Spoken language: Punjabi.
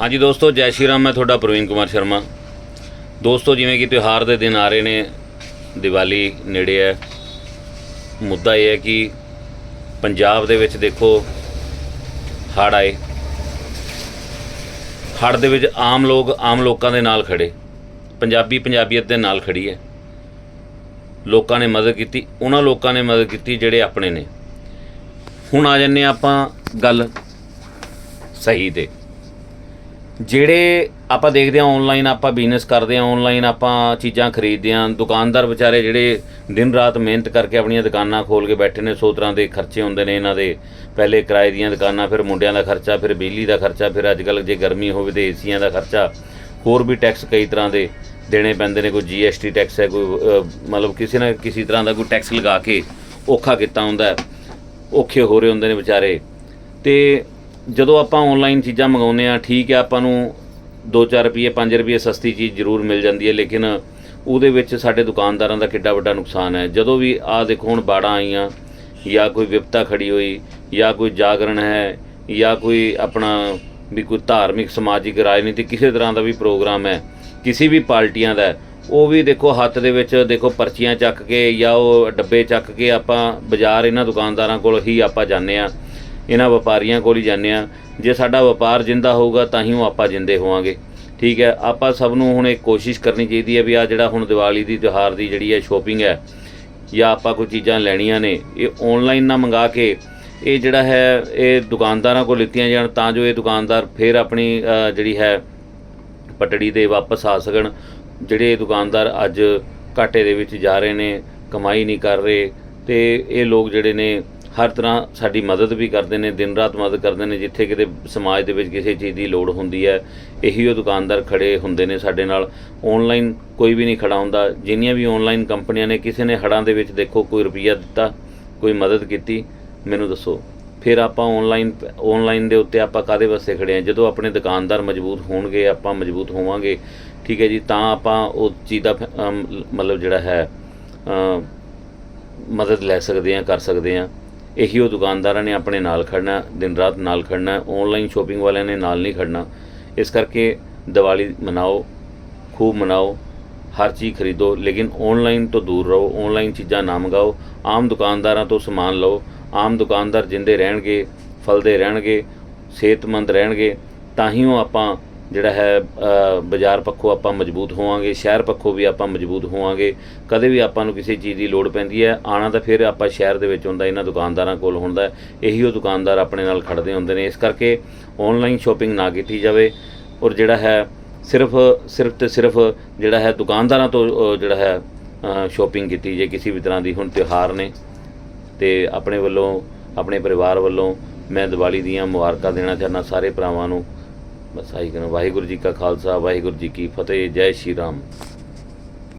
ਹਾਂਜੀ ਦੋਸਤੋ, ਜੈ ਸ਼੍ਰੀ ਰਾਮ, ਮੈਂ ਤੁਹਾਡਾ ਪ੍ਰਵੀਨ ਕੁਮਾਰ ਸ਼ਰਮਾ। ਦੋਸਤੋ, ਜਿਵੇਂ ਕਿ ਤਿਉਹਾਰ ਦੇ ਦਿਨ ਆ ਰਹੇ ਨੇ, ਦੀਵਾਲੀ ਨੇੜੇ ਹੈ। ਮੁੱਦਾ ਇਹ ਹੈ ਕਿ ਪੰਜਾਬ ਦੇ ਵਿੱਚ ਦੇਖੋ, ਹੜ੍ਹ ਆਏ। ਹੜ੍ਹ ਦੇ ਵਿੱਚ ਆਮ ਲੋਕ ਆਮ ਲੋਕਾਂ ਦੇ ਨਾਲ ਖੜੇ। ਪੰਜਾਬੀ ਪੰਜਾਬੀਅਤ ਦੇ ਨਾਲ ਖੜੀ ਹੈ। ਲੋਕਾਂ ਨੇ ਮਦਦ ਕੀਤੀ, ਉਹਨਾਂ ਲੋਕਾਂ ਨੇ ਮਦਦ ਕੀਤੀ ਜਿਹੜੇ ਆਪਣੇ ਨੇ। ਹੁਣ ਆ ਜੰਨੇ ਆਪਾਂ ਗੱਲ ਸਹੀ ਤੇ। ਜਿਹੜੇ ਆਪਾਂ ਦੇਖਦੇ ਹਾਂ ਆਨਲਾਈਨ ਆਪਾਂ ਬਿਜ਼ਨਸ ਕਰਦੇ ਹਾਂ ਆਨਲਾਈਨ ਆਪਾਂ ਚੀਜ਼ਾਂ ਖਰੀਦਦੇ ਹਾਂ, ਦੁਕਾਨਦਾਰ ਵਿਚਾਰੇ ਜਿਹੜੇ ਦਿਨ ਰਾਤ ਮਿਹਨਤ ਕਰਕੇ ਆਪਣੀਆਂ ਦੁਕਾਨਾਂ ਖੋਲ ਕੇ ਬੈਠੇ ਨੇ, ਸੌ ਤਰ੍ਹਾਂ ਦੇ ਖਰਚੇ ਹੁੰਦੇ ਨੇ ਇਹਨਾਂ ਦੇ। ਪਹਿਲੇ ਕਿਰਾਏ ਦੀਆਂ ਦੁਕਾਨਾਂ, ਫਿਰ ਮੁੰਡਿਆਂ ਦਾ ਖਰਚਾ, ਫਿਰ ਬਿਜਲੀ ਦਾ ਖਰਚਾ, ਫਿਰ ਅੱਜ ਕੱਲ੍ਹ ਜੇ ਗਰਮੀ ਹੋਵੇ ਤੇ ਏਸੀਆਂ ਦਾ ਖਰਚਾ। ਹੋਰ ਵੀ ਟੈਕਸ ਕਈ ਤਰ੍ਹਾਂ ਦੇ ਦੇਣੇ ਪੈਂਦੇ ਨੇ, ਕੋਈ ਜੀਐਸਟੀ ਟੈਕਸ ਹੈ, ਕੋਈ ਮਤਲਬ ਕਿਸੇ ਨਾ ਕਿਸੇ ਤਰ੍ਹਾਂ ਦਾ ਕੋਈ ਟੈਕਸ ਲਗਾ ਕੇ ਔਖਾ ਕੀਤਾ ਹੁੰਦਾ ਔਖੇ ਹੋ ਰਹੇ ਹੁੰਦੇ ਨੇ ਵਿਚਾਰੇ। ਤੇ ਜਦੋਂ ਆਪਾਂ ਆਨਲਾਈਨ ਚੀਜ਼ਾਂ ਮੰਗਾਉਂਦੇ ਆ ਠੀਕ ਹੈ, ਆਪਾਂ ਨੂੰ 2-4 ਰੁਪਏ 5 ਰੁਪਏ ਸਸਤੀ ਚੀਜ਼ ਜ਼ਰੂਰ ਮਿਲ ਜਾਂਦੀ ਹੈ, ਲੇਕਿਨ ਉਹਦੇ ਵਿੱਚ ਸਾਡੇ ਦੁਕਾਨਦਾਰਾਂ ਦਾ ਕਿੱਡਾ ਵੱਡਾ ਨੁਕਸਾਨ ਹੈ। ਜਦੋਂ ਵੀ ਆ ਦੇਖੋ, ਹੁਣ ਬਾੜਾਂ ਆਈਆਂ, ਜਾਂ ਕੋਈ ਵਿਪਤਾ ਖੜੀ ਹੋਈ, ਜਾਂ ਕੋਈ ਜਾਗਰਣ ਹੈ, ਜਾਂ ਕੋਈ ਆਪਣਾ ਵੀ ਕੋਈ ਧਾਰਮਿਕ, ਸਮਾਜਿਕ, ਰਾਜਨੀਤਿਕ ਕਿਸੇ ਤਰ੍ਹਾਂ ਦਾ ਵੀ ਪ੍ਰੋਗਰਾਮ ਹੈ, ਕਿਸੇ ਵੀ ਪਾਰਟੀਆਂ ਦਾ, ਉਹ ਵੀ ਦੇਖੋ ਹੱਥ ਦੇ ਵਿੱਚ ਦੇਖੋ ਪਰਚੀਆਂ ਚੱਕ ਕੇ ਜਾਂ ਉਹ ਡੱਬੇ ਚੱਕ ਕੇ ਆਪਾਂ ਬਾਜ਼ਾਰ ਇਹਨਾਂ ਦੁਕਾਨਦਾਰਾਂ ਕੋਲ ਹੀ ਆਪਾਂ ਜਾਂਦੇ ਆ ਇਹਨਾਂ ਵਪਾਰੀਆਂ ਕੋਲ ਹੀ ਜਾਂਦੇ ਆ ਜੇ ਸਾਡਾ ਵਪਾਰ ਜਿੰਦਾ ਹੋਊਗਾ ਤਾਂ ਹੀ ਉਹ ਆਪਾਂ ਜਿੰਦੇ ਹੋਵਾਂਗੇ। ਠੀਕ ਹੈ, ਆਪਾਂ ਸਭ ਨੂੰ ਹੁਣ ਇਹ ਕੋਸ਼ਿਸ਼ ਕਰਨੀ ਚਾਹੀਦੀ ਹੈ ਵੀ ਆ ਜਿਹੜਾ ਹੁਣ ਦੀਵਾਲੀ ਦੀ ਤਿਉਹਾਰ ਦੀ ਜਿਹੜੀ ਹੈ ਸ਼ੋਪਿੰਗ ਹੈ, ਜਾਂ ਆਪਾਂ ਕੋਈ ਚੀਜ਼ਾਂ ਲੈਣੀਆਂ ਨੇ, ਇਹ ਆਨਲਾਈਨ ਨਾ ਮੰਗਾ ਕੇ ਇਹ ਜਿਹੜਾ ਹੈ, ਇਹ ਦੁਕਾਨਦਾਰਾਂ ਕੋਲ ਲਿੱਤੀਆਂ ਜਾਣ ਤਾਂ ਜੋ ਇਹ ਦੁਕਾਨਦਾਰ ਫਿਰ ਆਪਣੀ ਜਿਹੜੀ ਹੈ ਪਟੜੀ ਦੇ ਵਾਪਸ ਆ ਸਕਣ। ਜਿਹੜੇ ਦੁਕਾਨਦਾਰ ਅੱਜ ਘਾਟੇ ਦੇ ਵਿੱਚ ਜਾ ਰਹੇ ਨੇ, ਕਮਾਈ ਨਹੀਂ ਕਰ ਰਹੇ, ਤੇ ਇਹ ਲੋਕ ਜਿਹੜੇ ਨੇ ਹਰ ਤਰ੍ਹਾਂ ਸਾਡੀ ਮਦਦ ਵੀ ਕਰਦੇ ਨੇ, ਦਿਨ ਰਾਤ ਮਦਦ ਕਰਦੇ ਨੇ, ਜਿੱਥੇ ਕਿਤੇ ਸਮਾਜ ਦੇ ਵਿੱਚ ਕਿਸੇ ਚੀਜ਼ ਦੀ ਲੋੜ ਹੁੰਦੀ ਹੈ, ਇਹੀ ਉਹ ਦੁਕਾਨਦਾਰ ਖੜੇ ਹੁੰਦੇ ਨੇ ਸਾਡੇ ਨਾਲ। ਆਨਲਾਈਨ ਕੋਈ ਵੀ ਨਹੀਂ ਖੜਾ ਹੁੰਦਾ। ਜਿੰਨੀਆਂ ਵੀ ਆਨਲਾਈਨ ਕੰਪਨੀਆਂ ਨੇ, ਕਿਸੇ ਨੇ ਹੜਾਂ ਦੇ ਵਿੱਚ ਦੇਖੋ ਕੋਈ ਰੁਪਈਆ ਦਿੱਤਾ, ਕੋਈ ਮਦਦ ਕੀਤੀ, ਮੈਨੂੰ ਦੱਸੋ। ਫਿਰ ਆਪਾਂ ਆਨਲਾਈਨ ਆਨਲਾਈਨ ਦੇ ਉੱਤੇ ਆਪਾਂ ਕਾਦੇ ਵਾਸਤੇ ਖੜੇ ਆ ਜਦੋਂ ਆਪਣੇ ਦੁਕਾਨਦਾਰ ਮਜ਼ਬੂਤ ਹੋਣਗੇ, ਆਪਾਂ ਮਜ਼ਬੂਤ ਹੋਵਾਂਗੇ, ਠੀਕ ਹੈ ਜੀ, ਤਾਂ ਆਪਾਂ ਉਹ ਚੀਜ਼ ਦਾ ਫ- ਮਤਲਬ ਜਿਹੜਾ ਹੈ ਮਦਦ ਲੈ ਸਕਦੇ ਆ ਕਰ ਸਕਦੇ ਆ ਇਹੀ ਉਹ ਦੁਕਾਨਦਾਰਾਂ ਨੇ ਆਪਣੇ ਨਾਲ ਖੜਨਾ, ਦਿਨ ਰਾਤ ਨਾਲ ਖੜਨਾ ਆਨਲਾਈਨ ਸ਼ੋਪਿੰਗ ਵਾਲਿਆਂ ਨੇ ਨਾਲ ਨਹੀਂ ਖੜਨਾ। ਇਸ ਕਰਕੇ ਦੀਵਾਲੀ ਮਨਾਓ, ਖੂਬ ਮਨਾਓ, ਹਰ ਚੀਜ਼ ਖਰੀਦੋ, ਲੇਕਿਨ ਆਨਲਾਈਨ ਤੋਂ ਦੂਰ ਰਹੋ ਆਨਲਾਈਨ ਚੀਜ਼ਾਂ ਨਾ ਮੰਗਾਓ, ਆਮ ਦੁਕਾਨਦਾਰਾਂ ਤੋਂ ਸਮਾਨ ਲਓ, ਆਮ ਦੁਕਾਨਦਾਰ ਜਿੰਦੇ ਰਹਿਣਗੇ, ਫਲਦੇ ਰਹਿਣਗੇ, ਸਿਹਤਮੰਦ ਰਹਿਣਗੇ, ਤਾਂ ਹੀ ਉਹ ਆਪਾਂ ਜਿਹੜਾ ਹੈ ਬਾਜ਼ਾਰ ਪੱਖੋਂ ਆਪਾਂ ਮਜ਼ਬੂਤ ਹੋਵਾਂਗੇ, ਸ਼ਹਿਰ ਪੱਖੋਂ ਵੀ ਆਪਾਂ ਮਜ਼ਬੂਤ ਹੋਵਾਂਗੇ। ਕਦੇ ਵੀ ਆਪਾਂ ਨੂੰ ਕਿਸੇ ਚੀਜ਼ ਦੀ ਲੋੜ ਪੈਂਦੀ ਹੈ ਆਣਾ ਤਾਂ ਫਿਰ ਆਪਾਂ ਸ਼ਹਿਰ ਦੇ ਵਿੱਚ ਹੁੰਦਾ, ਇਹਨਾਂ ਦੁਕਾਨਦਾਰਾਂ ਕੋਲ ਹੁੰਦਾ ਇਹੀ ਉਹ ਦੁਕਾਨਦਾਰ ਆਪਣੇ ਨਾਲ ਖੜਦੇ ਹੁੰਦੇ ਨੇ। ਇਸ ਕਰਕੇ ਆਨਲਾਈਨ ਸ਼ੋਪਿੰਗ ਨਾ ਕੀਤੀ ਜਾਵੇ। ਔਰ ਜਿਹੜਾ ਹੈ, ਸਿਰਫ ਸਿਰਫ ਤੇ ਸਿਰਫ ਜਿਹੜਾ ਹੈ ਦੁਕਾਨਦਾਰਾਂ ਤੋਂ ਜਿਹੜਾ ਹੈ ਸ਼ੋਪਿੰਗ ਕੀਤੀ ਜੇ ਕਿਸੇ ਵੀ ਤਰ੍ਹਾਂ ਦੀ ਹੁਣ ਤਿਉਹਾਰ ਨੇ। ਤੇ ਆਪਣੇ ਵੱਲੋਂ, ਆਪਣੇ ਪਰਿਵਾਰ ਵੱਲੋਂ ਮੈਂ ਦੀਵਾਲੀ ਦੀਆਂ ਮੁਬਾਰਕਾਂ ਦੇਣਾ ਚਾਹੁੰਦਾ, ਸਾਰੇ ਭਰਾਵਾਂ ਨੂੰ। ਬਸ ਆਹੀ ਕਹਿਣਾ ਵਾਹਿਗੁਰੂ ਜੀ ਕਾ ਖਾਲਸਾ ਵਾਹਿਗੁਰੂ ਜੀ ਕੀ ਫਤਿਹ ਜੈ ਸ਼੍ਰੀ ਰਾਮ।